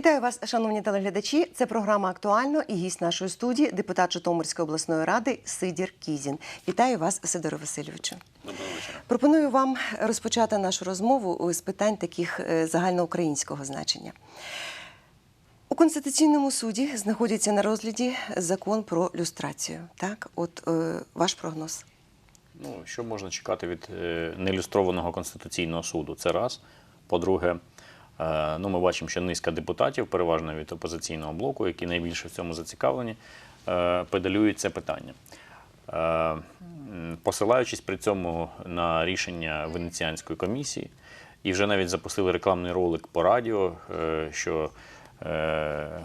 Вітаю вас, шановні телеглядачі. Це програма актуально і гість нашої студії, депутат Житомирської обласної ради Сидір Кізін. Вітаю вас, Сидоре Васильовичу. Доброго вечора. Пропоную вам розпочати нашу розмову з питань таких е, загальноукраїнського значення. У Конституційному суді знаходиться на розгляді закон про люстрацію. Так, от е, ваш прогноз. Ну, що можна чекати від е, неілюстрованого конституційного суду? Це раз. По-друге, ну, ми бачимо, що низка депутатів, переважно від опозиційного блоку, які найбільше в цьому зацікавлені, е, педалюють це питання. Е, Посилаючись при цьому на рішення Венеціанської комісії, і вже навіть запустили рекламний ролик по радіо, е, що, е,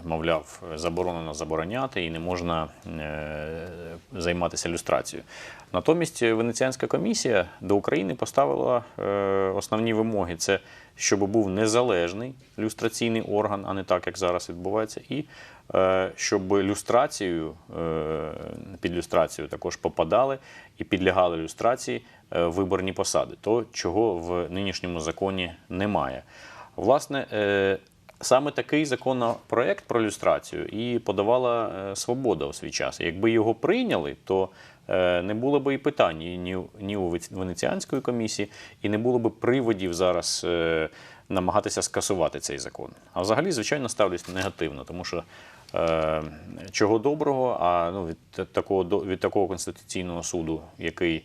мовляв, заборонено забороняти і не можна е, займатися люстрацією. Натомість Венеціанська комісія до України поставила е, основні вимоги: це щоб був незалежний люстраційний орган, а не так, як зараз відбувається, і е, щоб люстрацію е, під люстрацію також попадали і підлягали люстрації е, виборні посади, то чого в нинішньому законі немає. Власне, е, саме такий законопроект про люстрацію і подавала е, свобода у свій час. Якби його прийняли, то е, не було б і питань ні, ні у Венеціанської комісії, і не було б приводів зараз е, намагатися скасувати цей закон. А взагалі, звичайно, ставлюсь негативно, тому що чого доброго, а ну, від такого від такого конституційного суду, який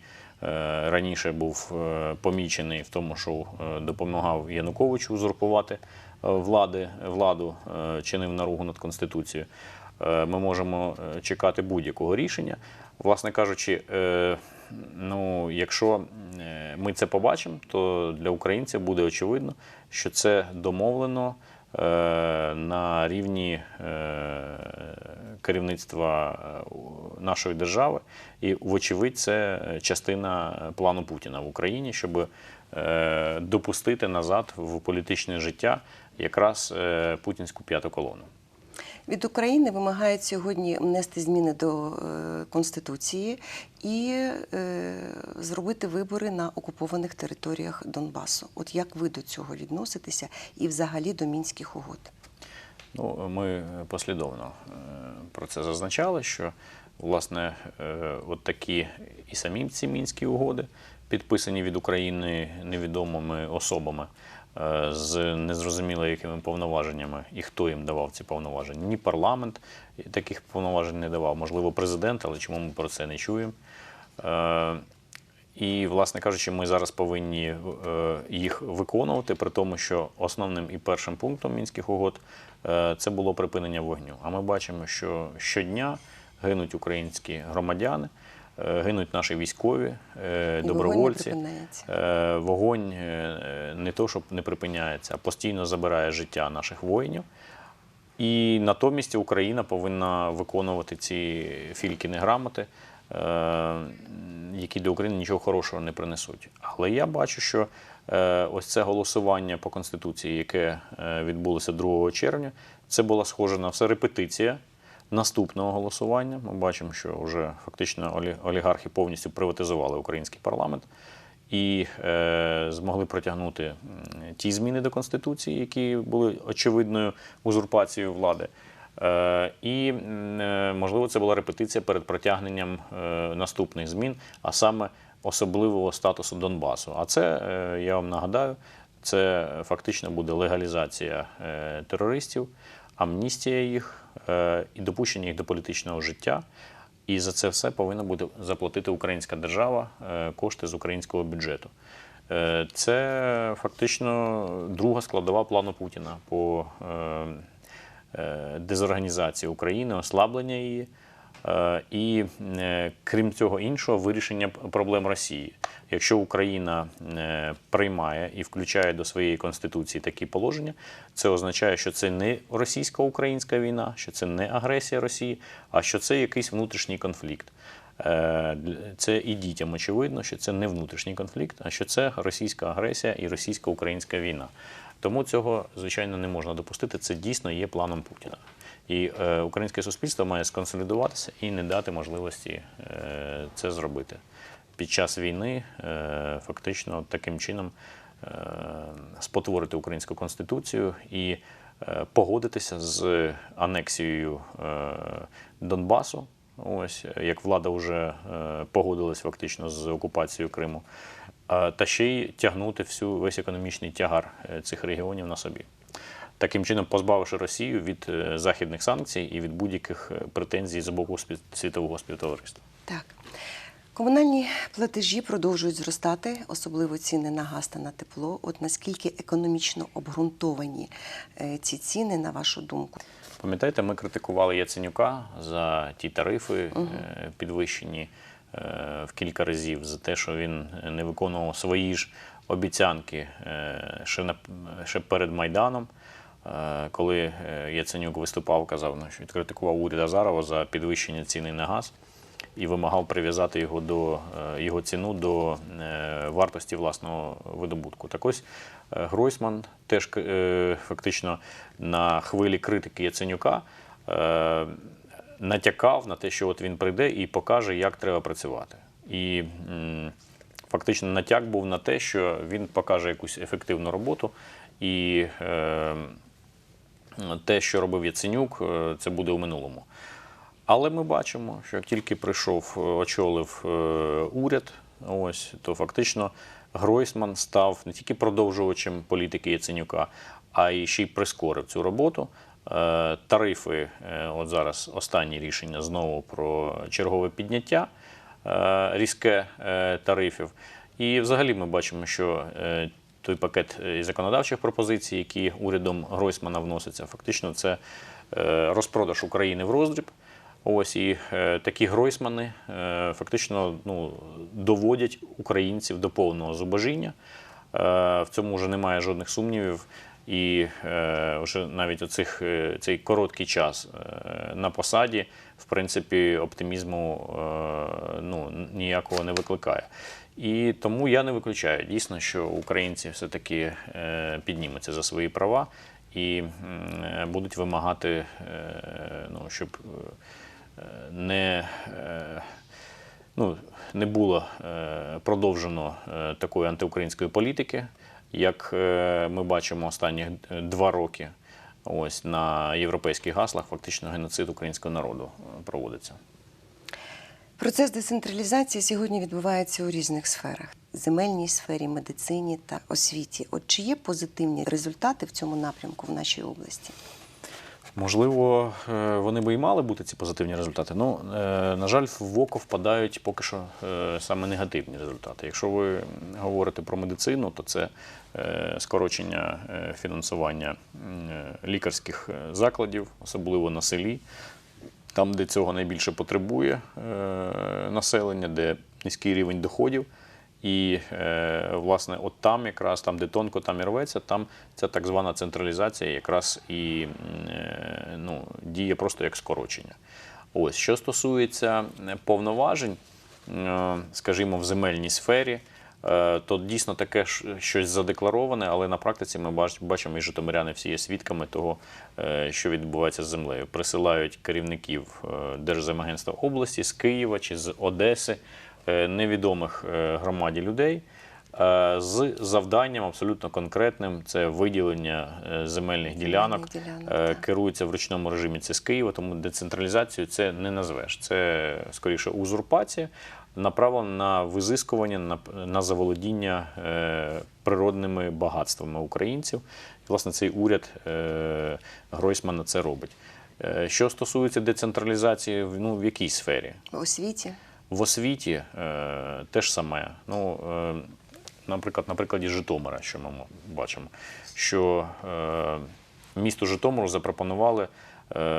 раніше був помічений в тому, що допомагав Януковичу узурпувати влади, владу, е, чинив наругу над Конституцією. Е, Ми можемо е, чекати будь-якого рішення. Власне кажучи, ну, якщо ми це побачимо, то для українців буде очевидно, що це домовлено на рівні керівництва нашої держави. І, вочевидь, це частина плану Путіна в Україні, щоб допустити назад в політичне життя якраз е, путінську п'яту колону. Від України вимагають сьогодні внести зміни до е, Конституції і е, зробити вибори на окупованих територіях Донбасу. От як ви до цього відноситеся і взагалі до мінських угод? Ну, ми послідовно про це зазначали, що власне от такі і самі ці мінські угоди, підписані від України невідомими особами з незрозуміло якими повноваженнями і хто їм давав ці повноваження. Ні парламент таких повноважень не давав, можливо, президент, але чому ми про це не чуємо. Е, і, власне кажучи, ми зараз повинні е, їх виконувати, при тому, що основним і першим пунктом мінських угод е, це було припинення вогню. А ми бачимо, що щодня гинуть українські громадяни, е, гинуть наші військові, е, вогонь добровольці. Е, Вогонь е, не то, щоб не припиняється, а постійно забирає життя наших воїнів. І натомість Україна повинна виконувати ці фількіни грамоти, е, які для України нічого хорошого не принесуть. Але я бачу, що е, ось це голосування по Конституції, яке е, відбулося 2 червня, це була схожа на все репетиція наступного голосування. Ми бачимо, що вже фактично олі- олігархи повністю приватизували український парламент і е, змогли протягнути ті зміни до Конституції, які були очевидною узурпацією влади. Е, і, е, можливо, це була репетиція перед протягненням е, наступних змін, а саме особливого статусу Донбасу. А це, е, я вам нагадаю, це фактично буде легалізація е, терористів, амністія їх е, і допущення їх до політичного життя. І за це все повинна буде заплатити українська держава е, кошти з українського бюджету. Е, Це фактично друга складова плану Путіна по дезорганізації України, ослаблення її. Е, І е, крім цього іншого, вирішення проблем Росії. Якщо Україна е, приймає і включає до своєї конституції такі положення, це означає, що це не російсько-українська війна, що це не агресія Росії, а що це якийсь внутрішній конфлікт. Це і дітям очевидно, що це не внутрішній конфлікт, а що це російська агресія і російсько-українська війна. Тому цього, звичайно, не можна допустити. Це дійсно є планом Путіна. І е, українське суспільство має сконсолідуватися і не дати можливості е, це зробити. Під час війни е, фактично таким чином е, спотворити українську конституцію і е, погодитися з анексією е, Донбасу. Ось як влада вже е, погодилась фактично з окупацією Криму, е, та ще й тягнути всю весь економічний тягар е, цих регіонів на собі. Таким чином, позбавивши Росію від е, західних санкцій і від будь-яких е, претензій з боку світового співтовариства. Так. Комунальні платежі продовжують зростати, особливо ціни на газ та на тепло. От наскільки економічно обґрунтовані е, ці ціни, на вашу думку? Пам'ятаєте, ми критикували Яценюка за ті тарифи е, підвищені в кілька разів, за те, що він не виконував свої ж обіцянки ще перед Майданом. Е, Коли е, Яценюк виступав, казав, ну, що критикував уряд Азарова за підвищення ціни на газ і вимагав прив'язати його до е, його ціну до вартості власного видобутку. Так ось Гройсман теж фактично на хвилі критики Яценюка натякав на те, що от він прийде і покаже, як треба працювати. І фактично натяк був на те, що він покаже якусь ефективну роботу і. Е, те, що робив Яценюк, е, це буде у минулому. Але ми бачимо, що як тільки прийшов, е, очолив е, уряд, ось, то фактично Гройсман став не тільки продовжувачем політики Яценюка, а й ще й прискорив цю роботу. Тарифи, от зараз останні рішення знову про чергове підняття різке тарифів. І взагалі ми бачимо, що той пакет е, законодавчих пропозицій, які урядом Гройсмана вносяться, фактично це е, розпродаж України в роздріб. Ось і е, такі гройсмани фактично ну, доводять українців до повного зубожіння. В цьому вже немає жодних сумнівів. І вже навіть оцих, цей короткий час на посаді, в принципі, оптимізму ну, ніякого не викликає. І тому я не виключаю дійсно, що українці все-таки е, піднімуться за свої права і е, будуть вимагати, е, ну, щоб не, ну, не було продовжено такої антиукраїнської політики, як ми бачимо останні два роки. Ось на європейських гаслах фактично геноцид українського народу проводиться. Процес децентралізації сьогодні відбувається у різних сферах: земельній сфері, медицині та освіті. От чи є позитивні результати в цьому напрямку в нашій області? Можливо, е, вони би і мали бути ці позитивні результати. Ну, е, на жаль, в око впадають поки що е, саме негативні результати. Якщо ви говорите про медицину, то це скорочення фінансування лікарських закладів, особливо на селі, там, де цього найбільше потребує е, населення, де низький рівень доходів. І, е, власне, от там, якраз там, де тонко там і рветься, там ця так звана централізація якраз і е, ну, діє просто як скорочення. Ось, що стосується повноважень, скажімо, в земельній сфері, то дійсно таке щось задеклароване, але на практиці ми бач- бачимо, і житомиряни всі є свідками того, е, що відбувається з землею. Присилають керівників е, Держземагентства області з Києва чи з Одеси, е, невідомих е, громаді людей. е, З завданням абсолютно конкретним це виділення е, земельних ділянок, ділянок, е, керується в ручному режимі це з Києва, тому децентралізацію це не назвеш. Це скоріше узурпація, направлена на визискування, на, на заволодіння е, природними багатствами українців. І, власне, цей уряд е, Гройсмана це робить. Е, Що стосується децентралізації, ну, в якій сфері? В освіті? В освіті е, теж саме. Ну, е, наприклад, на прикладі Житомира, що ми бачимо, що е, місту Житомиру запропонували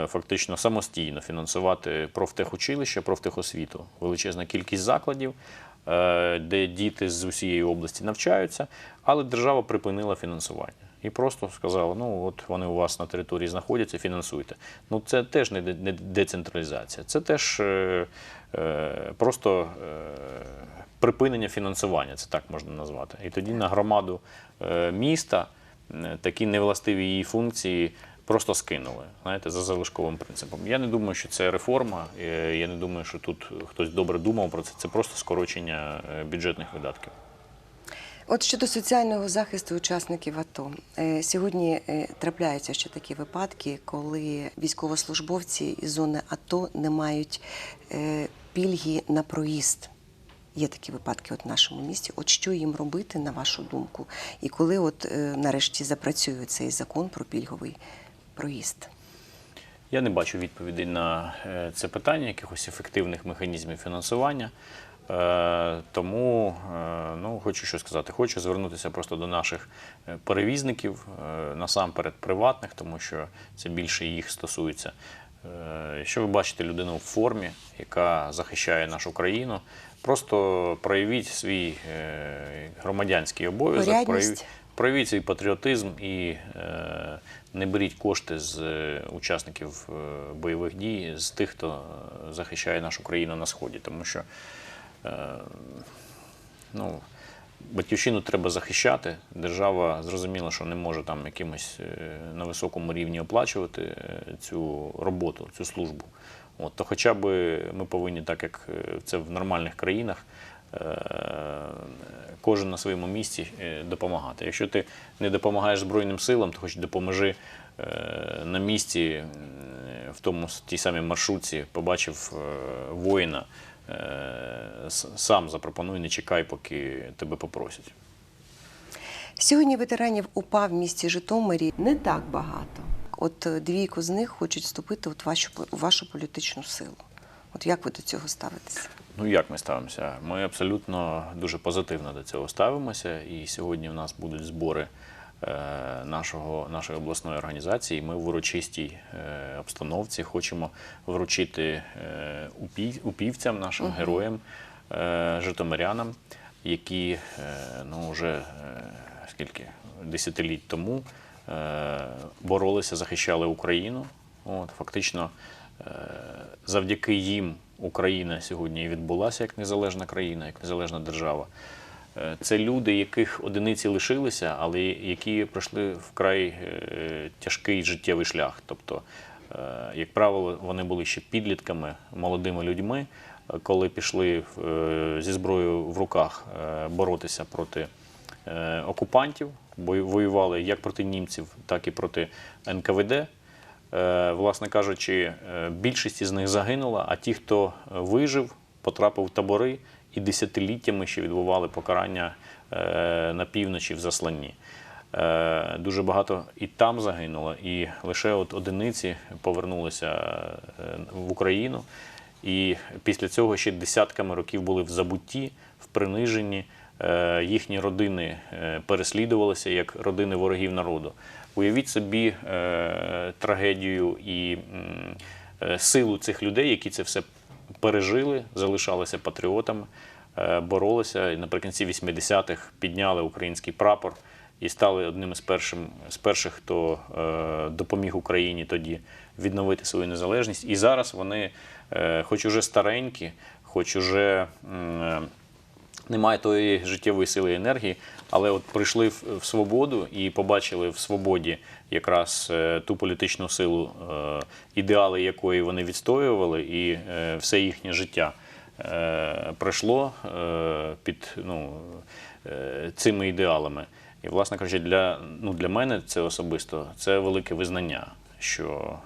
фактично самостійно фінансувати профтехучилище, профтехосвіту. Величезна кількість закладів, е, де діти з усієї області навчаються, але держава припинила фінансування. І просто сказала: ну от вони у вас на території знаходяться, фінансуйте. Ну це теж не децентралізація, це теж е, е, просто е, припинення фінансування, це так можна назвати. І тоді на громаду е, міста е, такі невластиві її функції просто скинули, знаєте, за залишковим принципом. Я не думаю, що це реформа. е, Я не думаю, що тут хтось добре думав про це. Це просто скорочення е, бюджетних видатків. От щодо соціального захисту учасників АТО, Е, сьогодні трапляються ще такі випадки, коли військовослужбовці із зони АТО не мають пільги на проїзд. Є такі випадки от в нашому місті. От що їм робити, на вашу думку? І коли от нарешті запрацює цей закон про пільговий проїзд? Я не бачу відповідей на е, це питання, якихось ефективних механізмів фінансування. Е, Тому е, ну, хочу що сказати. Хочу звернутися просто до наших перевізників, насамперед приватних, тому що це більше їх стосується. Якщо ви бачите людину в формі, яка захищає нашу країну, просто проявіть свій громадянський обов'язок, проявіть, проявіть свій патріотизм і не беріть кошти з е, учасників е, бойових дій, з тих, хто е, захищає нашу країну на сході. Тому що ну, батьківщину треба захищати. Держава зрозуміла, що не може там якимось на високому рівні оплачувати цю роботу, цю службу. От, то хоча б ми повинні, так як це в нормальних країнах, кожен на своєму місці е, допомагати. Якщо ти не допомагаєш Збройним силам, то хоч допоможи е, на місці, е, в тому тій самій маршрутці, побачив е, воїна, е, сам запропонуй, не чекай, поки тебе попросять. Сьогодні ветеранів УПА в місті Житомирі не так багато. От е, двійко з них хочуть вступити от вашу, у вашу політичну силу. От як ви до цього ставитеся? Ну як ми ставимося? Ми абсолютно дуже позитивно до цього ставимося. І сьогодні в нас будуть збори е, нашого, нашої обласної організації. Ми в урочистій е, обстановці хочемо вручити е, упів, упівцям, нашим героям, е, житомирянам, які е, ну, вже е, скільки десятиліть тому е, боролися, захищали Україну. От, фактично, е, завдяки їм Україна сьогодні і відбулася як незалежна країна, як незалежна держава. Е, Це люди, яких одиниці лишилися, але які пройшли вкрай е, тяжкий життєвий шлях. Тобто, е, як правило, вони були ще підлітками, молодими людьми, коли пішли зі зброєю в руках боротися проти окупантів, воювали як проти німців, так і проти НКВД. Е, Власне кажучи, е, більшість із них загинула, а ті, хто е, вижив, потрапив в табори і десятиліттями ще відбували покарання на півночі в засланні. Дуже багато і там загинуло, і лише от одиниці повернулися в Україну. І після цього ще десятками років були в забутті, в приниженні. Їхні родини переслідувалися як родини ворогів народу. Уявіть собі е, трагедію і е, силу цих людей, які це все пережили, залишалися патріотами, е, боролися і наприкінці 80-х підняли український прапор і стали одним із першим, з перших, хто е, допоміг Україні тоді відновити свою незалежність. І зараз вони, е, хоч уже старенькі, хоч уже. е, немає тої життєвої сили і енергії, але от прийшли в, свободу і побачили в свободі якраз е, ту політичну силу, е, ідеали якої вони відстоювали, і е, все їхнє життя пройшло під ну, цими ідеалами. І, власне кажучи, для, ну, для мене це особисто це велике визнання, що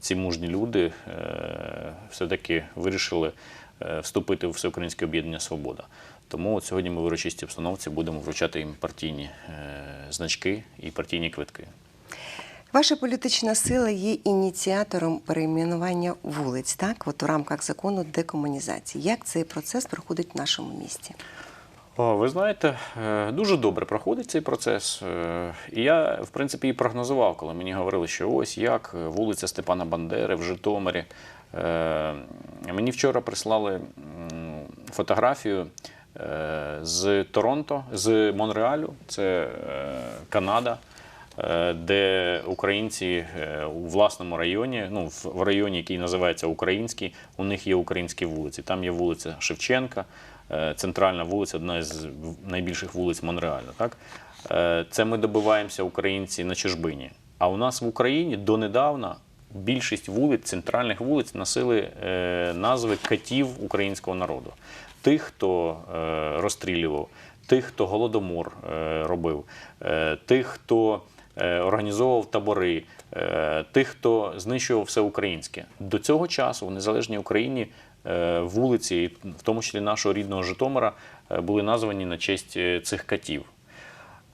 ці мужні люди все-таки вирішили вступити в Всеукраїнське об'єднання Свобода. Тому от сьогодні ми в урочистій обстановці будемо вручати їм партійні е, значки і партійні квитки. Ваша політична сила є ініціатором перейменування вулиць, так? От у рамках закону декомунізації. Як цей процес проходить в нашому місті? О, ви знаєте, е, дуже добре проходить цей процес. Е, І я, в принципі, і прогнозував, коли мені говорили, що ось як е, вулиця Степана Бандери в Житомирі. Е, Мені вчора прислали фотографію е, з Торонто, з Монреалю, це е, Канада. Де українці у власному районі, ну в- районі, який називається Український, у них є українські вулиці. Там є вулиця Шевченка, центральна вулиця, одна з найбільших вулиць Монреаля. Так? Це ми добиваємося українці на чужбині. А у нас в Україні донедавна більшість вулиць, центральних вулиць носили е, назви катів українського народу. Тих, хто е, розстрілював, тих, хто голодомор е, робив, тих, хто організовував табори, тих, хто знищував все українське. До цього часу в незалежній Україні вулиці, в тому числі нашого рідного Житомира, були названі на честь цих катів.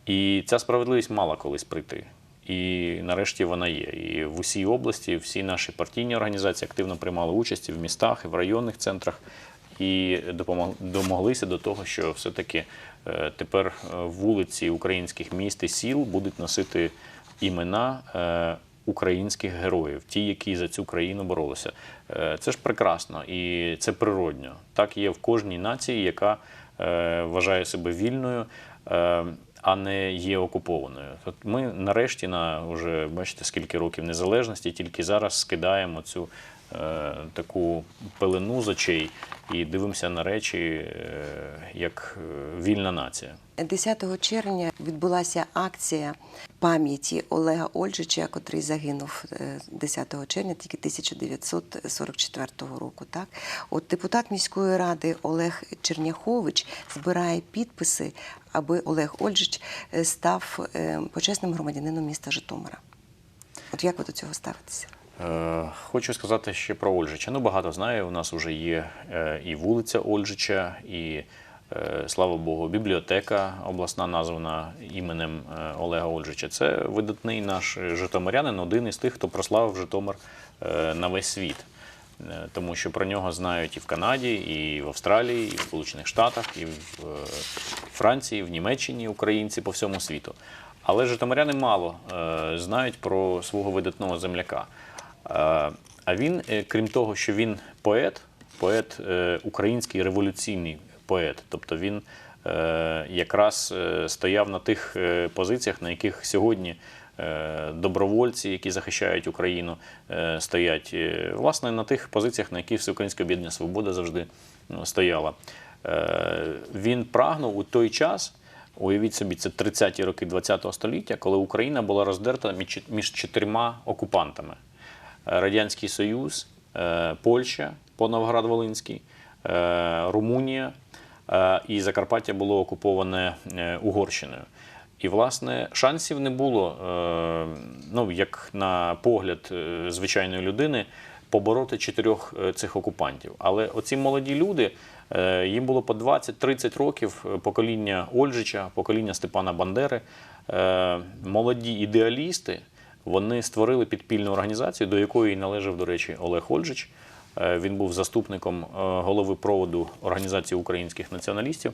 І ця справедливість мала колись прийти. І нарешті вона є. І в усій області всі наші партійні організації активно приймали участь і в містах, і в районних центрах, і домоглися до того, що все-таки е, тепер е, вулиці українських міст і сіл будуть носити імена е, українських героїв, ті, які за цю країну боролися. Це ж прекрасно і це природньо. Так є в кожній нації, яка вважає себе вільною. Е, а не є окупованою. От ми нарешті на вже бачите скільки років незалежності, тільки зараз скидаємо цю е, таку пелену з очей і дивимося на речі е, як е, вільна нація. 10 червня відбулася акція пам'яті Олега Ольжича, котрий загинув е, 10 червня тільки 1944 року. Так, от депутат міської ради Олег Черняхович збирає підписи, аби Олег Ольжич е, став е, почесним громадянином міста Житомира. От як ви до цього ставитеся? Е, Хочу сказати ще про Ольжича. Ну, багато знаю. У нас вже є і вулиця Ольжича, і, слава Богу, бібліотека обласна названа іменем Олега Ольжича. Це видатний наш житомирянин, один із тих, хто прославив Житомир на весь світ. Е, Тому що про нього знають і в Канаді, і в Австралії, і в Сполучених Штатах, і в е, Франції, в Німеччині українці по всьому світу. Але житомиряни мало е, знають про свого видатного земляка. А він, крім того, що він поет, поет український революційний поет, тобто він якраз стояв на тих позиціях, на яких сьогодні добровольці, які захищають Україну, е, стоять, е, власне, на тих позиціях, на яких Всеукраїнське об'єднання Свобода завжди ну, стояла. Е, Він прагнув у той час. Уявіть собі, це 30-ті роки ХХ століття, коли Україна була роздерта між- чотирма окупантами: Е, Радянський Союз, е, Польща по Новгород-Волинський, е, Румунія е, і Закарпаття було окуповане е, Угорщиною. І, власне, шансів не було, е, ну, як на погляд е, звичайної людини, побороти чотирьох е, цих окупантів. Але оці молоді люди, їм було по 20-30 років, покоління Ольжича, покоління Степана Бандери, молоді ідеалісти, вони створили підпільну організацію, до якої належав, до речі, Олег Ольжич. Він був заступником голови проводу Організації українських націоналістів,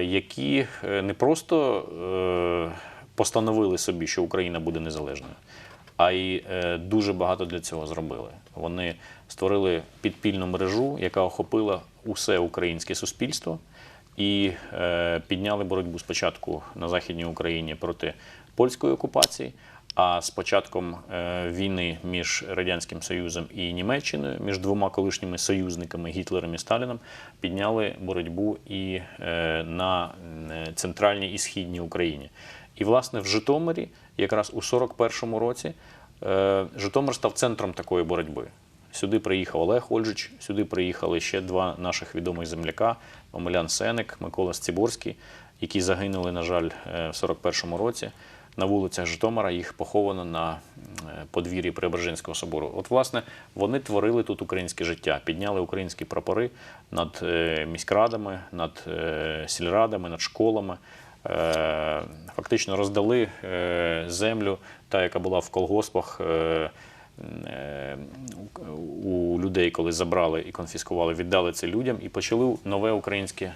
які е, не просто е, постановили собі, що Україна буде незалежною, а й е, дуже багато для цього зробили. Вони створили підпільну мережу, яка охопила усе українське суспільство, і е, підняли боротьбу спочатку на Західній Україні проти польської окупації. А з початком е, війни між Радянським Союзом і Німеччиною, між двома колишніми союзниками Гітлером і Сталіном, підняли боротьбу і е, на е, центральній і східній Україні. І, власне, в Житомирі, якраз у 41-му році, Житомир став центром такої боротьби. Сюди приїхав Олег Ольжич, сюди приїхали ще два наших відомих земляка: Омелян Сеник, Микола Сціборський, які загинули, на жаль, в 41-му році. На вулицях Житомира їх поховано на е, подвір'ї Преображенського собору. От, власне, вони творили тут українське життя, підняли українські прапори над е, міськрадами, над е, сільрадами, над школами. Фактично роздали землю, та, яка була в колгоспах. у людей, коли забрали і конфіскували, віддали це людям і почали нове українське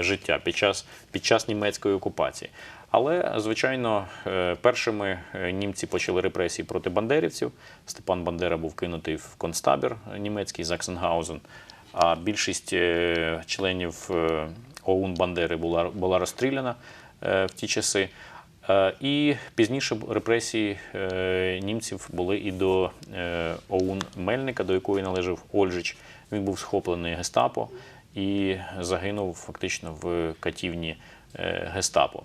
життя під час, під час німецької окупації. Але, звичайно, е, першими е, німці почали репресії проти бандерівців. Степан Бандера був кинутий в концтабір німецький Заксенгаузен, а більшість е, членів ОУН Бандери була, була розстріляна в ті часи. І пізніше репресії німців були і до ОУН Мельника, до якої належав Ольжич. Він був схоплений гестапо і загинув фактично в катівні гестапо.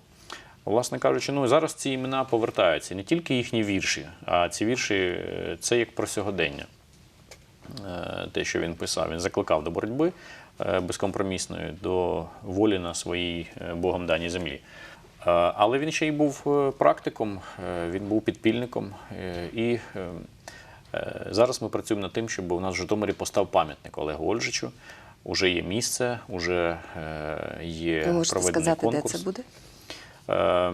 Власне кажучи, ну зараз ці імена повертаються не тільки їхні вірші, а ці вірші е, це як про сьогодення. е, те, що він писав. Він закликав до боротьби е, безкомпромісної, до волі на своїй Богом даній землі. Але він ще й був практиком, він був підпільником. І зараз ми працюємо над тим, щоб у нас в Житомирі постав пам'ятник Олегу Ольжичу. Уже є місце, уже є Ви можете проведений сказати, конкурс. де це буде? Е,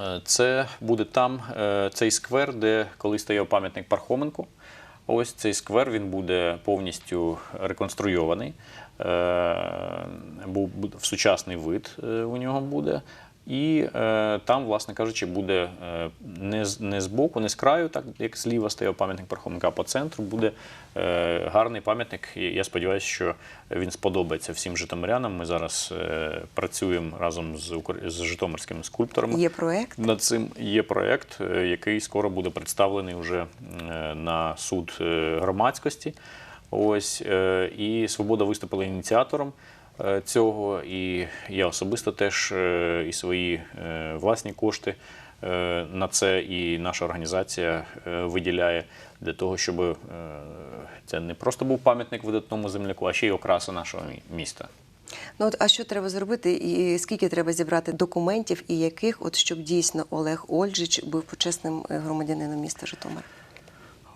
е, Це буде там е, цей сквер, де колись стояв пам'ятник Пархоменку. Ось цей сквер він буде повністю реконструйований. Був сучасний вид у нього буде. І е, там, власне кажучи, буде е, не, з- не з боку, не з краю, так як зліва стояв пам'ятник Пархоменка, а по центру буде е, гарний пам'ятник. Я сподіваюся, що він сподобається всім житомирянам. Ми зараз е, працюємо разом з, з житомирськими скульпторами. Є проект. Над цим є проєкт, е, який скоро буде представлений вже е, на суд е, громадськості. Ось е, і Свобода виступила ініціатором цього. І я особисто теж е, і свої е, власні кошти е, на це, і наша організація е, виділяє для того, щоб е, це не просто був пам'ятник видатному земляку, а ще й окраса нашого міста. Ну от а що треба зробити, і скільки треба зібрати документів, і яких, от щоб дійсно Олег Ольжич був почесним е, громадянином міста Житомир?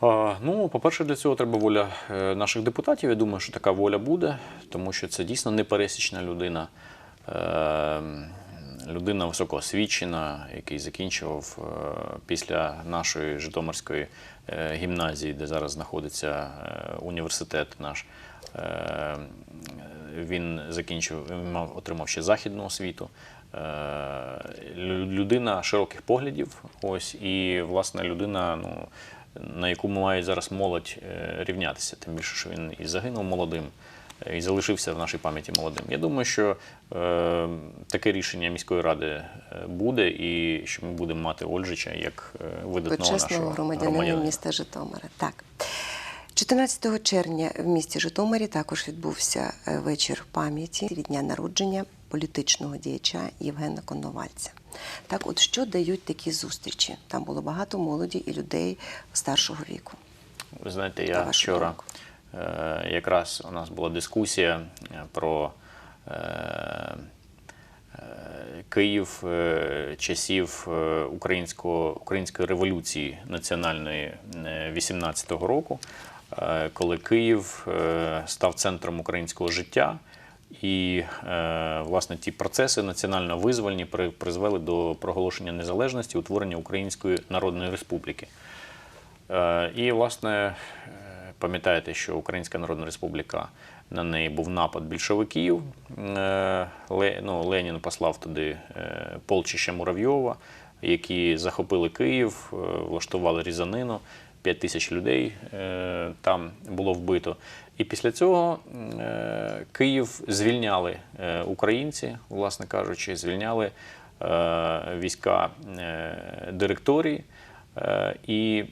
Ну, по-перше, для цього треба воля е, наших депутатів. Я думаю, що така воля буде, тому що це дійсно непересічна людина. Е, Людина високоосвічена, який закінчував е, після нашої Житомирської е, гімназії, де зараз знаходиться університет наш. Е, Він закінчив, мав, отримав ще західну освіту. Людина широких поглядів. Ось і власне людина, ну на яку мають зараз молодь е, рівнятися. Тим більше, що він і загинув молодим, е, і залишився в нашій пам'яті молодим. Я думаю, що е, таке рішення міської ради буде, і що ми будемо мати Ольжича як видатного Почесного нашого громадянина громадянина. міста Житомира. Так. 14 червня в місті Житомирі також відбувся е, вечір пам'яті від дня народження політичного діяча Євгена Коновальця. Так, от що дають такі зустрічі? Там було багато молоді і людей старшого віку. Ви знаєте, я вчора е, якраз у нас була дискусія е, про е, е, Київ часів української революції національної е, 18-го року, коли Київ е, став центром українського життя. І е, власне ті процеси національно-визвольні при- призвели до проголошення незалежності, утворення Української Народної Республіки. Е, І, власне, е, пам'ятаєте, що Українська Народна Республіка на неї був напад більшовиків. Е, ну, Ленін послав туди е, полчища Муравйова, які захопили Київ, е, влаштували різанину. 5 тисяч людей е, там було вбито. І після цього е, Київ звільняли е, українці, власне кажучи, звільняли війська директорії. І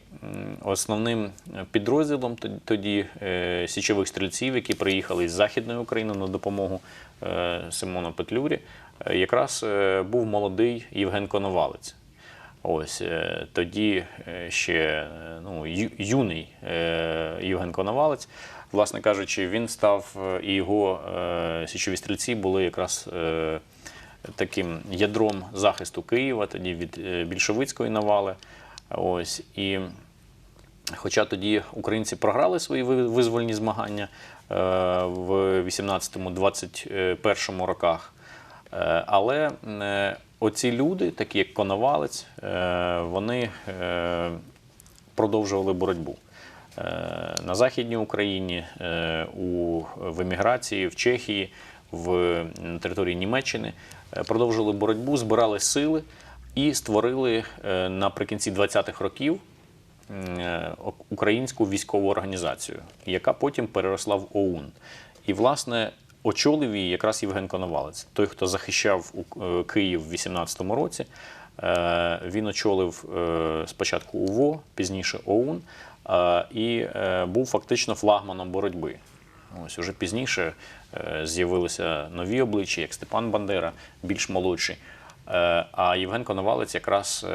основним підрозділом тоді січових стрільців, які приїхали з Західної України на допомогу Симону Петлюрі, якраз був молодий Євген Коновалець. Ось е, тоді е, ще е, ну, юний Євген Коновалець, власне кажучи, він став і його січові стрільці були якраз таким ядром захисту Києва, тоді від більшовицької навали. Ось і Хоча тоді українці програли свої ви- визвольні змагання в 18-21 роках. Е, Але е, оці люди, такі як Коновалець, е, вони продовжували боротьбу. На Західній Україні, в еміграції, в Чехії, в, території Німеччини продовжували боротьбу, збирали сили і створили наприкінці 20-х років українську військову організацію, яка потім переросла в ОУН. І, власне, очолив її якраз Євген Коновалець, той, хто захищав у- е, Київ в 18-му році. Е, Він очолив е, спочатку УВО, пізніше ОУН, і був фактично флагманом боротьби. Ось уже пізніше з'явилися нові обличчя, як Степан Бандера, більш молодший. А Євген Коновалець якраз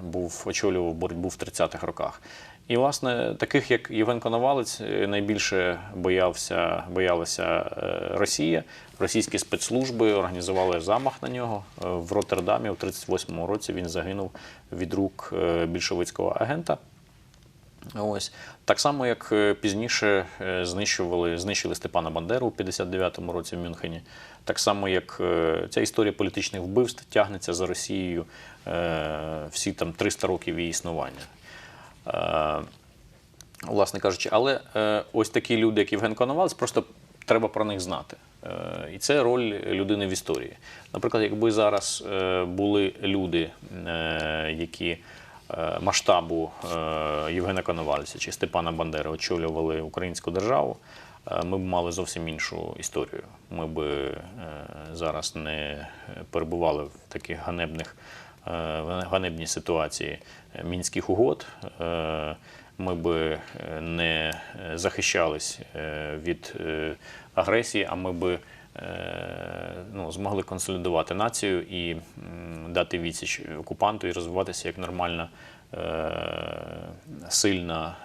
був очолював боротьбу в 30-х роках. І, власне, таких як Євген Коновалець е, найбільше боявся, боялася е, Росія. Російські спецслужби організували замах на нього Е, в Роттердамі у 38-му році. Він загинув від рук більшовицького агента. Ось так само, як пізніше знищували, знищили Степана Бандеру у 59-му році в Мюнхені. Так само, як ця історія політичних вбивств тягнеться за Росією всі там 300 років її існування. Е, Власне кажучи, але е, ось такі люди, як Євген Коновалець, просто треба про них знати. Е, і це роль людини в історії. Наприклад, якби зараз були люди, які масштабу Євгена Коновальця чи Степана Бандери очолювали українську державу, ми б мали зовсім іншу історію. Ми б зараз не перебували в таких ганебних е, ганебній ситуації мінських угод. Е, Ми б е, не захищались від агресії, а ми б е, ну, змогли консолідувати націю і дати відсіч окупанту і розвиватися як нормальна сильна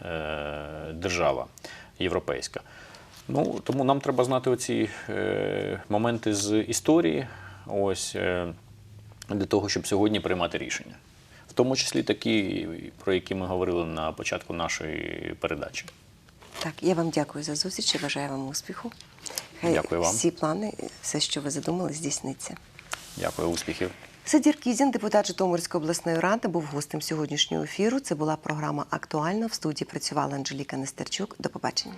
держава європейська. Ну, тому нам треба знати оці моменти з історії, ось для того, щоб сьогодні приймати рішення. В тому числі такі, про які ми говорили на початку нашої передачі. Так, я вам дякую за зустріч і бажаю вам успіху. Хай Дякую вам. всі плани, все, що ви задумали, здійсниться. Дякую, успіхів. Сидір Кізін, депутат Житомирської обласної ради, був гостем сьогоднішнього ефіру. Це була програма Актуальна. В студії працювала Анжеліка Нестерчук. До побачення.